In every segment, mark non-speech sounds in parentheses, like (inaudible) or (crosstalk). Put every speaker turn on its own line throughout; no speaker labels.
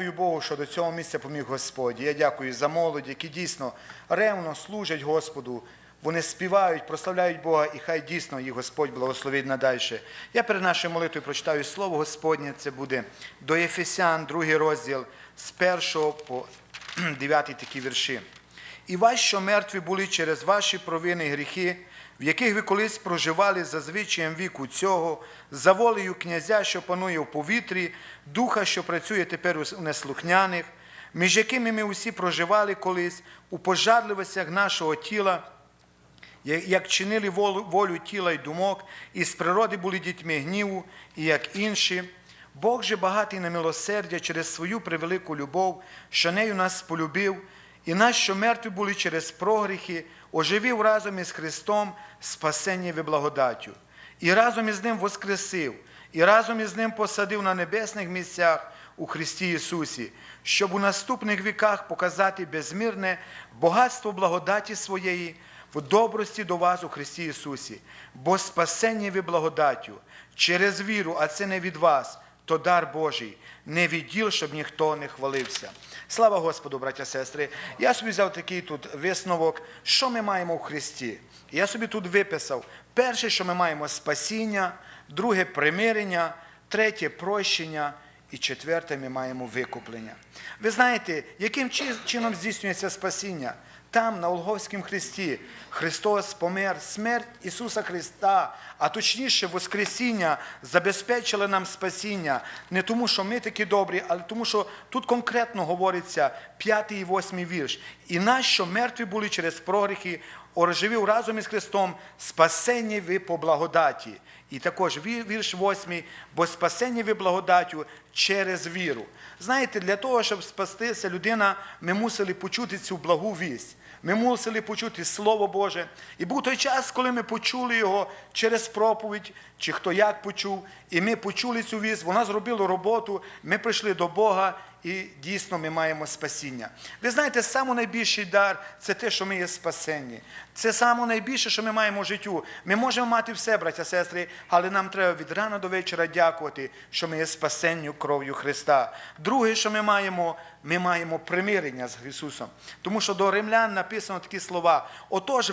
дякую Богу, що до цього місця поміг Господь. Я дякую за молодь, які дійсно ревно служать Господу. Вони співають, прославляють Бога, і хай дійсно їх Господь благословить надальше. Я перед нашою молитвою прочитаю слово Господнє. Це буде до Ефесян, другий розділ, з 1 по (clears throat) 9 такі вірші. І вас, що мертві були через ваші провини і гріхи, в яких ви колись проживали за звичаєм віку цього, за волею князя, що панує в повітрі, духа, що працює тепер у неслухняних, між якими ми усі проживали колись у пожадливостях нашого тіла, як чинили волю тіла й думок, і з природи були дітьми гніву, і як інші. Бог же багатий на милосердя через свою превелику любов, що нею нас полюбив, і нас, що мертві були через прогріхи, оживив разом із Христом спасення і благодаттю, і разом із Ним воскресив, і разом із Ним посадив на небесних місцях у Христі Ісусі, щоб у наступних віках показати безмірне багатство благодаті своєї в добрості до вас у Христі Ісусі, бо спасення ви благодаттю через віру, а це не від вас, то дар Божий, не від діл, щоб ніхто не хвалився. Слава Господу, браття сестри. Я собі взяв такий тут висновок, що ми маємо в Христі. Я собі тут виписав: перше, що ми маємо спасіння, друге примирення, третє прощення. І четверте, ми маємо викуплення. Ви знаєте, яким чином здійснюється спасіння? Там, на Олговському Христі, Христос помер, смерть Ісуса Христа, а точніше, Воскресіння забезпечили нам спасіння не тому, що ми такі добрі, але тому, що тут конкретно говориться п'ятий і восьмий вірш. І нас, що мертві були через прогріхи, оживив разом із Христом, спасені ви по благодаті. І також вірш восьмий, бо спасені ви благодаттю через віру. Знаєте, для того, щоб спастися людина, ми мусили почути цю благу вість. Ми мусили почути Слово Боже. І був той час, коли ми почули його через проповідь, чи хто як почув, і ми почули цю вість, вона зробила роботу, ми прийшли до Бога, і дійсно ми маємо спасіння. Ви знаєте, самий найбільший дар це те, що ми є спасенні. Це саме найбільше, що ми маємо в життю. Ми можемо мати все, браття, сестри, але нам треба від рана до вечора дякувати, що ми є спасенню кров'ю Христа. Друге, що ми маємо, ми маємо примирення з Ісусом. Тому що до римлян написано такі слова: отож,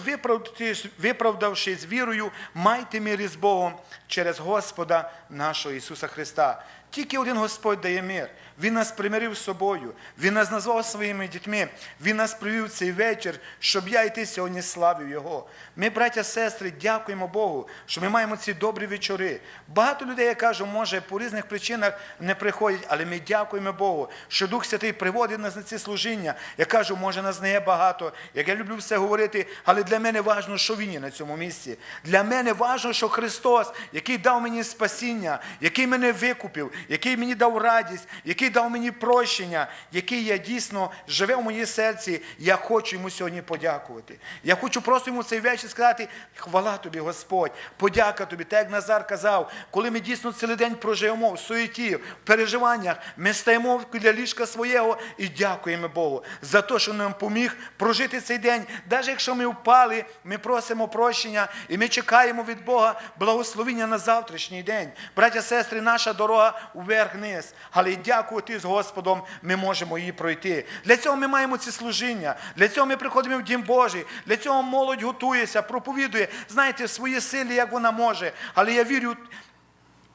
виправдавшись вірою, майте мир із Богом через Господа нашого Ісуса Христа. Тільки один Господь дає мир. Він нас примирив з собою, Він нас назвав своїми дітьми, Він нас привів цей вечір, щоб я і ти сьогодні славив Його. Ми, браття, сестри, дякуємо Богу, що ми маємо ці добрі вечори. Багато людей, я кажу, може, по різних причинах не приходять, але ми дякуємо Богу, що Дух Святий приводить нас на ці служіння. Я кажу, може, нас не є багато, як я люблю все говорити, але для мене важливо, що Він є на цьому місці. Для мене важливо, що Христос, який дав мені спасіння, який мене викупив, який мені дав радість, який дав мені прощення, який я дійсно живе в моїй серці, я хочу йому сьогодні подякувати. Я хочу просто йому цей вечір сказати: хвала тобі, Господь, подяка тобі. Так як Назар казав, коли ми дійсно цілий день проживемо в суеті, в переживаннях, ми стаємо біля ліжка свого і дякуємо Богу за те, що нам поміг прожити цей день. Навіть якщо ми впали, ми просимо прощення і ми чекаємо від Бога благословення на завтрашній день. Браття, сестри, наша дорога вверх-вниз. Але дякувати з Господом ми можемо її пройти. Для цього ми маємо ці служіння. Для цього ми приходимо в Дім Божий. Для цього молодь готується, проповідує. Знаєте, в своїй силі, як вона може. Але я вірю.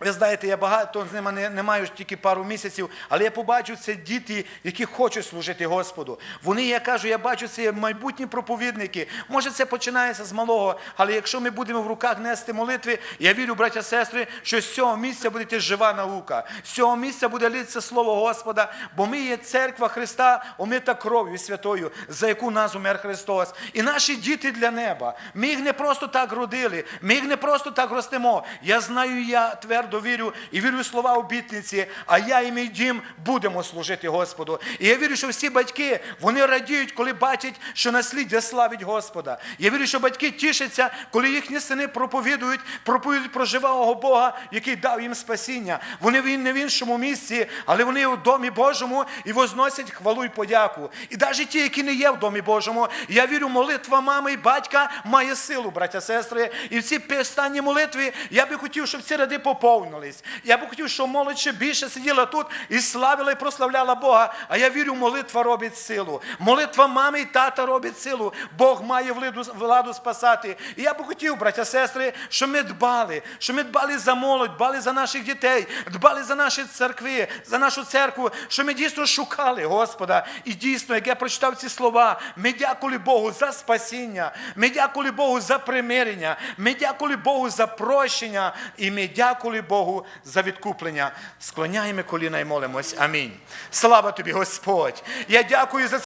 Ви знаєте, я багато з ними не, не маю тільки пару місяців, але я побачу це діти, які хочуть служити Господу. Вони, я кажу, я бачу це майбутні проповідники. Може, це починається з малого, але якщо ми будемо в руках нести молитви, я вірю, браття сестри, що з цього місця буде йти жива наука. З цього місця буде литися Слово Господа, бо ми є церква Христа, омита кров'ю святою, за яку нас умер Христос. І наші діти для неба. Ми їх не просто так родили, ми їх не просто так ростемо. Я знаю, я твердо довірю і вірю в слова обітниці, а я і мій дім будемо служити Господу. І я вірю, що всі батьки вони радіють, коли бачать, що насліддя славить Господа. Я вірю, що батьки тішаться, коли їхні сини проповідують, проповідують про живого Бога, який дав їм спасіння. Вони не в іншому місці, але вони у домі Божому і возносять хвалу і подяку. І навіть ті, які не є в домі Божому, я вірю, молитва мами і батька має силу, браття, сестри. І в ці останні молитви я би хотів, щоб ці ради поповнили. Наповнились. Я б хотів, щоб молодь ще більше сиділа тут і славила і прославляла Бога. А я вірю, молитва робить силу. Молитва мами і тата робить силу. Бог має владу, спасати. І я б хотів, браття, сестри, щоб ми дбали, щоб ми дбали за молодь, дбали за наших дітей, дбали за наші церкви, за нашу церкву, щоб ми дійсно шукали Господа. І дійсно, як я прочитав ці слова, ми дякували Богу за спасіння, ми дякували Богу за примирення, ми дякували Богу за прощення, і ми дякували Богу за відкуплення. Склоняємо коліна і молимось. Амінь. Слава тобі, Господь! Я дякую за